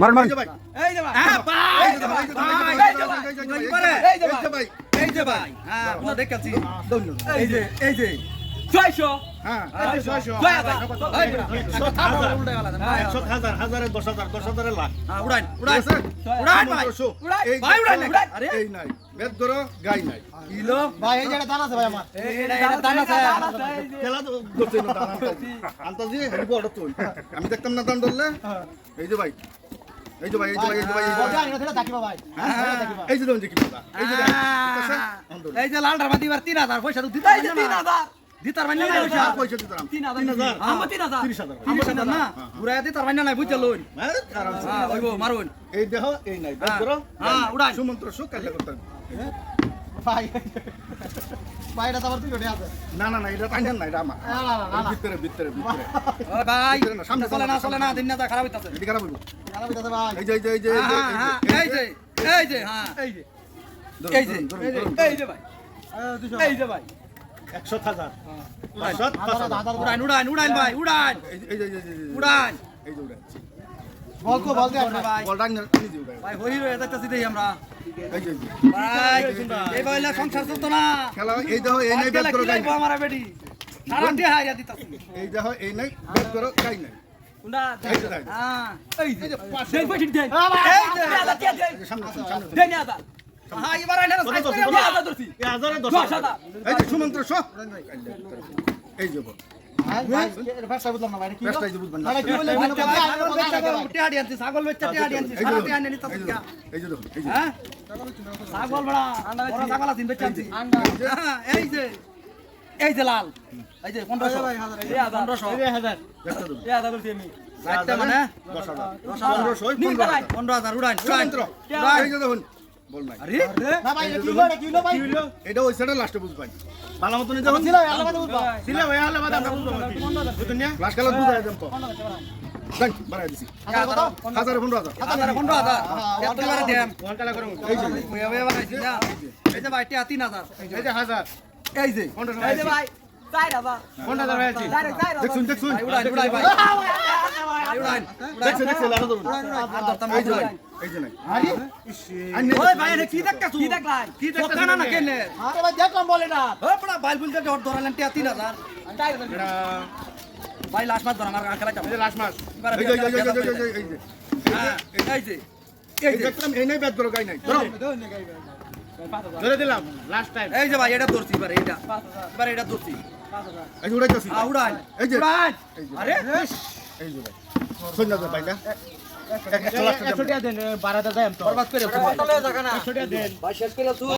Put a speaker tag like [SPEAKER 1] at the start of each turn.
[SPEAKER 1] মারেন মারেন
[SPEAKER 2] এই যে ভাই
[SPEAKER 3] হ্যাঁ, ভাই,
[SPEAKER 2] এই যে ভাই এই যে ভাই
[SPEAKER 3] এই যে ভাই,
[SPEAKER 2] এই যে ভাই যে হ্যাঁ আপনারা দেখাচ্ছি
[SPEAKER 3] ধন্যবাদ
[SPEAKER 2] এই যে এই যে ছয়শো
[SPEAKER 3] হ্যাঁ
[SPEAKER 2] ছয় হাজার এই যে। হ্যাঁ,
[SPEAKER 4] হাজার হাজার হাজারে লাখ
[SPEAKER 2] হ্যাঁ, উড়ান উড়ান উড়ান ভাই
[SPEAKER 3] এই
[SPEAKER 2] ভাই উড়ান আরে
[SPEAKER 3] এই নাই বেদ ধরো গাই নাই
[SPEAKER 2] কিলো
[SPEAKER 5] ভাই এই জায়গাটা দান আছে ভাই আমার
[SPEAKER 2] এই এটা এটা আছে
[SPEAKER 3] খেলা তো করছে না দান আনতাজি আনতাজি তুই আমি দেখতাম না দান ধরলে এই যে ভাই এই যে ভাই এই যে ভাই এই যে ভাই।
[SPEAKER 5] বলতে আইনা ধরে থাকিবা ভাই।
[SPEAKER 3] হ্যাঁ, এই যে দেখুন যে কি কথা এই যে।
[SPEAKER 2] এই যে লালটার মাটি বার তিন হাজার পয়সা তো দিতে
[SPEAKER 5] এই যে তিন হাজার।
[SPEAKER 2] দিতার মানে না পয়সা।
[SPEAKER 3] পয়সা দিতাম।
[SPEAKER 5] তিন হাজার
[SPEAKER 3] তিন হাজার।
[SPEAKER 5] আমার তিন হাজার।
[SPEAKER 3] তিরিশ হাজার।
[SPEAKER 2] তিরিশ হাজার না? ঘুরাই দিতার মানে নাই বুঝতে লোন
[SPEAKER 3] হ্যাঁ,
[SPEAKER 2] হ্যাঁ ওইবো মারুন।
[SPEAKER 3] এই দেহ এই নাই বেদ
[SPEAKER 2] হ্যাঁ, হ্যাঁ, উড়ান।
[SPEAKER 3] সুমন্ত্র সুখ কাজে করতে
[SPEAKER 5] ভাই। ভাই এটা তো আমার আছে।
[SPEAKER 3] না না না এটা টাইনার না এটা আমার।
[SPEAKER 5] না না না না।
[SPEAKER 3] ভিতরে ভিতরে ভিতরে।
[SPEAKER 2] ভাই
[SPEAKER 3] সামনে
[SPEAKER 2] চলে না চলে না দিন না খারাপ হইতাছে।
[SPEAKER 3] খারাপ হইবো। এই যে এই যে এই যে এই যে,
[SPEAKER 2] হ্যাঁ হ্যাঁ এই যে হ্যাঁ
[SPEAKER 5] এই যে
[SPEAKER 2] এই যে এই যে ভাই এই যে ভাই
[SPEAKER 4] একশো হাজার
[SPEAKER 2] উড়ান উড়ান উড়ান ভাই উড়ান উড়ান
[SPEAKER 3] এই যে উড়ান।
[SPEAKER 5] বল কো বল দে আপনি
[SPEAKER 2] ভাই
[SPEAKER 3] আনি- আনি ভাই।
[SPEAKER 2] ভাই হই রয়ে যাইতাছি দেই আমরা। ভাই এই বইলা সংসার চলতো না
[SPEAKER 3] খেলা এই দেখো এই নাই বেদ করো গাই নাই।
[SPEAKER 2] আমার বেটি সারা দিয়ে হাইয়া দিতাছি
[SPEAKER 3] এই দেখো এই নাই বেদ করো গাই নাই এই যে।
[SPEAKER 2] হ্যাঁ হ্যাঁ ছাগল। হ্যাঁ বড়া ছাগল আছে বেচা আনছি হ্যাঁ, এই যে এই যে লাল। এই যে 1500 এই 1500
[SPEAKER 3] ব্যবসা দেখুন।
[SPEAKER 2] একটা
[SPEAKER 3] দশ হাজার।
[SPEAKER 2] 10000
[SPEAKER 3] পনেরোশো, পনেরো হাজার।
[SPEAKER 2] উড়ান উড়ান।
[SPEAKER 3] সুমন্ত্র,
[SPEAKER 2] উড়ান
[SPEAKER 3] এই যে দেখুন। বল নাই।
[SPEAKER 2] আরে?
[SPEAKER 5] না ভাই এটা ভাই?
[SPEAKER 3] ওই লাস্টে
[SPEAKER 4] ভালো
[SPEAKER 5] বুঝবা
[SPEAKER 4] দিলে আমরা বুঝব?
[SPEAKER 3] লাস্ট কালার তো দেন বাড়াই দিছি।
[SPEAKER 5] হাজার কত?
[SPEAKER 3] হাজার পনেরো হাজার।
[SPEAKER 2] হাজার 15000 এত করে দেম
[SPEAKER 4] ওয়ান টাকা করে
[SPEAKER 3] এই যে।
[SPEAKER 2] ওই হবে বানাইছি না এই যে ভাই 3000
[SPEAKER 4] এই যে হাজার।
[SPEAKER 2] এই যে
[SPEAKER 5] এই যে ভাই চাই দাদা
[SPEAKER 4] কোন হাজার হয়েছে
[SPEAKER 5] ডাইরেক্ট
[SPEAKER 3] দেখুন দেখুন
[SPEAKER 2] ভাই উড়ান উড়ান ভাই উড়ান
[SPEAKER 3] দেখছে দেখছে লাড়া ধরুন
[SPEAKER 2] আর ধরতাম
[SPEAKER 3] এই যে এই যে নাই।
[SPEAKER 5] আরে
[SPEAKER 2] ওই ভাই এটা কি দেখতাছু?
[SPEAKER 5] কি দেখলাই
[SPEAKER 2] কি দেখতাছ? না না কেনে?
[SPEAKER 5] আরে ভাই দেখলাম বলে না।
[SPEAKER 2] ও পড়া বাইল বুলতে ডর ধরালেন 3000
[SPEAKER 4] এটা
[SPEAKER 2] ভাই লাস্ট মাস ধর আমার খেলা চাপ
[SPEAKER 4] এই যে লাস্ট মাস
[SPEAKER 3] এই যে এই যে এই যে এই যে
[SPEAKER 2] হ্যাঁ এই যে
[SPEAKER 3] এই যে। দেখলাম এই নাই বেদ করো গাই নাই। ধরো।
[SPEAKER 4] ধরে দিলাম। লাস্ট টাইম
[SPEAKER 2] এই যে ভাই এটা ধরছি এবার এটা এবার এটা ধরছি।
[SPEAKER 3] এই যে উড়াইতেছি।
[SPEAKER 2] উড়াই
[SPEAKER 3] এই যে।
[SPEAKER 2] আরে।
[SPEAKER 3] এই যে ভাই। সন্ধ্যা তো ভাই না?
[SPEAKER 4] একশো টাকা দেন। বারো হাজার দেন তো।
[SPEAKER 2] বরবাদ করে
[SPEAKER 4] একশো টাকা দেন।